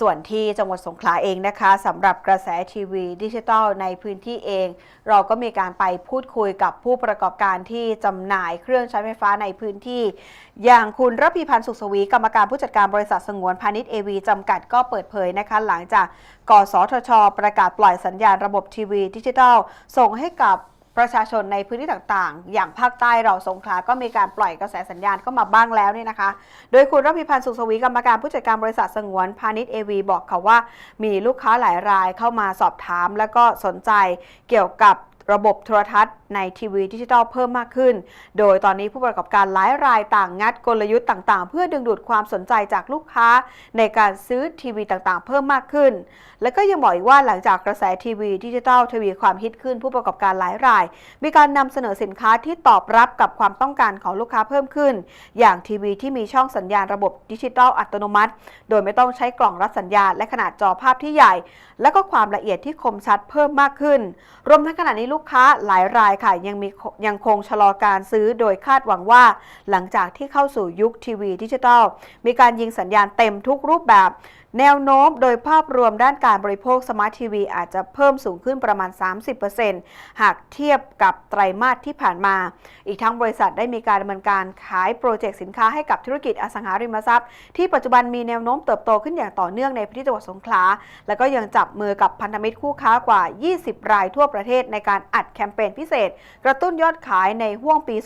ส่วนที่จังหวัดสงขลาเองนะคะสำหรับกระแสทีวีดิจิทัลในพื้นที่เอง เราก็มีการไปพูดคุยกับผู้ประกอบการที่จำหน่ายเครื่องใช้ไฟฟ้าในพื้นที่ อย่างคุณรพีพันธ์สุขสวี กรรมการผู้จัดการบริษัทสงวนพาณิชย์เอวีจำกัดก็เปิดเผยนะคะ หลังจากกสทช ประกาศปล่อยสัญญาณระบบทีวีดิจิทัลส่งให้กับ ประชาชนในพื้นที่ต่างๆ อย่างภาคใต้เราสงขลาก็มีการปล่อยกระแสสัญญาณเข้ามาบ้างแล้วเนี่ยนะคะ โดยคุณรพิพันธ์สุขสวีกรรมการผู้จัดการบริษัทสงวนพาณิชย์เอวีบอกค่ะว่า มีลูกค้าหลายรายเข้ามาสอบถาม และก็สนใจเกี่ยวกับ ระบบโทรทัศน์ในทีวีดิจิทัลเพิ่มมากขึ้น โดยตอนนี้ผู้ประกอบการหลายรายต่างงัดกลยุทธ์ต่างๆ เพื่อดึงดูดความสนใจจากลูกค้า ในการซื้อทีวีต่างๆ เพิ่มมากขึ้น และก็ยังบอกอีกว่าหลังจากกระแสทีวีดิจิทัลทวีความฮิตขึ้น ผู้ประกอบการหลายราย มีการนำเสนอสินค้าที่ตอบรับกับความต้องการของลูกค้าเพิ่มขึ้น อย่างทีวีที่มีช่องสัญญาณระบบดิจิทัลอัตโนมัติ โดยไม่ต้องใช้กล่องรับสัญญาณ และขนาดจอภาพที่ใหญ่ และก็ความละเอียดที่คมชัดเพิ่มมากขึ้น รวมทั้งขณะนี้ลูกูกค้าหลายรายค่ะยังมียังคงชะลอการซื้อโดยคาดหวังว่า หลังจากที่เข้าสู่ยุคทีวีดิจิทัล มีการยิงสัญญาณเต็มทุกรูปแบบแนวโน้มโดยภาพรวมด้านการบริโภคสมาร์ททีวีอาจจะเพิ่มสูงขึ้นประมาณ 30%หากเทียบกับไตรมาสที่ผ่านมา อีกทั้งบริษัทได้มีการดำเนินการขายโปรเจกต์สินค้าให้กับธุรกิจอสังหาริมทรัพย์ ที่ปัจจุบันมีแนวโน้มเติบโตขึ้นอย่างต่อเนื่องในพื้นที่จังหวัดสงขลา แล้วก็ยังจับมือกับพันธมิตรคู่ค้ากว่า 20 รายทั่วประเทศในการอัดแคมเปญพิเศษ กระตุ้นยอดขายในห่วงปี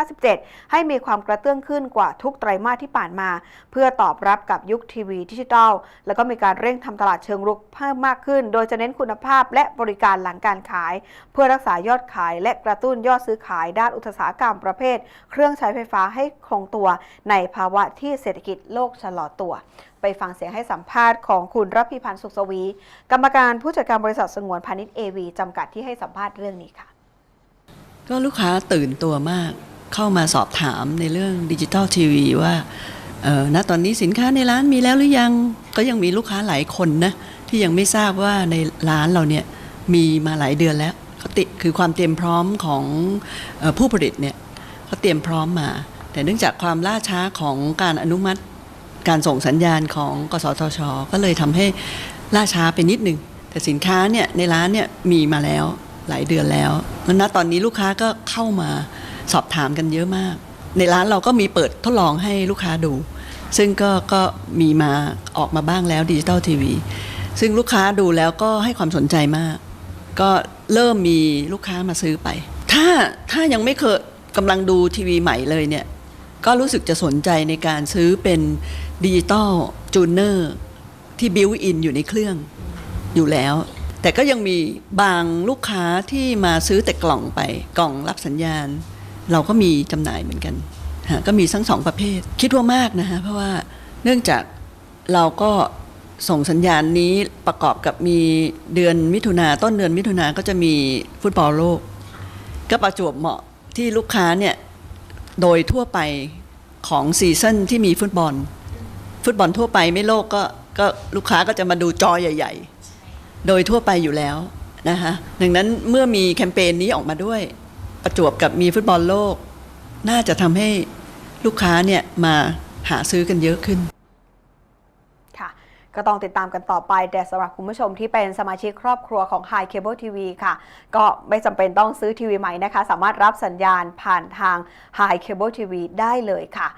2557 ให้มีความกระเตื้องขึ้นกว่าทุกไตรมาสที่ผ่านมา เพื่อตอบรับกับยุคทีวีดิจิทัลแล้วก็มีการเร่งทำตลาดเชิงรุกเพิ่มมากขึ้น โดยจะเน้นคุณภาพและบริการหลังการขาย เพื่อรักษายอดขายและกระตุ้นยอดซื้อขายด้านอุตสาหกรรมประเภท เครื่องใช้ไฟฟ้าให้คงตัว ในภาวะที่เศรษฐกิจโลกชะลอตัว ไปฟังเสียงให้สัมภาษณ์ของคุณรัพิพันธ์สุขสวี กรรมการผู้จัดการบริษัทสงวนพาณิชย์เอวีจำกัดที่ให้สัมภาษณ์เรื่องนี้ค่ะ ก็ลูกค้าตื่นตัวมาก เข้ามาสอบถามในเรื่องดิจิตอลทีวีว่า เออณตอนนี้สินค้าในร้านมีแล้วหรือยังก็ยังมีลูกค้าหลายคนนะที่ยังไม่ทราบว่าในร้านเราเนี่ยมีมาหลายเดือนแล้วเขาติคือความเตรียมพร้อมของอผู้ผลิตเนี่ยเขาเตรียมพร้อมมา แต่เนื่องจากความล่าช้าของการอนุมัติการส่งสัญญาณของกสทช ก็เลยทำให้ล่าช้าไปนิดนึง แต่สินค้าเนี่ยในร้านเนี่ยมีมาแล้วหลายเดือนแล้วแล้วณตอนนี้ลูกค้าก็เข้ามาสอบถามกันเยอะมาก ในร้านเราก็มีเปิดทดลองให้ลูกค้าดู ซึ่งก็ก็มีมาออกมาบ้างแล้วดิจิตอลทีวีซึ่งลูกค้าดูแล้วก็ให้ความสนใจมาก ก็เริ่มมีลูกค้ามาซื้อไป ถ้าถ้ายังไม่เคยกำลังดูทีวีใหม่เลยเนี่ย ก็รู้สึกจะสนใจในการซื้อเป็นดิจิตอลจูเนอร์ที่บิวอินอยู่ในเครื่องอยู่แล้ว แต่ก็ยังมีบางลูกค้าที่มาซื้อแต่กล่องไปกล่องรับสัญญาณ เราก็มีจำหน่ายเหมือนกัน ก็มีทั้งสองประเภท คิดว่ามากนะฮะเพราะว่าเนื่องจากเราก็ส่งสัญญาณนี้ประกอบกับมีเดือนมิถุนาต้นเดือนมิถุนาก็จะมีฟุตบอลโลก ก็ประจวบเหมาะที่ลูกค้าเนี่ยโดยทั่วไปของซีซั่นที่มีฟุตบอล ฟุตบอลทั่วไปไม่โลกก็ก็ลูกค้าก็จะมาดูจอใหญ่ ๆ โดยทั่วไปอยู่แล้วนะคะดังนั้นเมื่อมีแคมเปญนี้ออกมาด้วยประจวบกับมีฟุตบอลโลก น่าจะทำให้ลูกค้าเนี่ยมาหาซื้อกันเยอะขึ้นค่ะก็ต้องติดตามกันต่อไปแต่สำหรับคุณผู้ชมที่เป็นสมาชิกครอบครัวของ High Cable TV ค่ะ ก็ไม่จำเป็นต้องซื้อทีวีใหม่นะคะ สามารถรับสัญญาณผ่านทาง High Cable TV ได้เลยค่ะ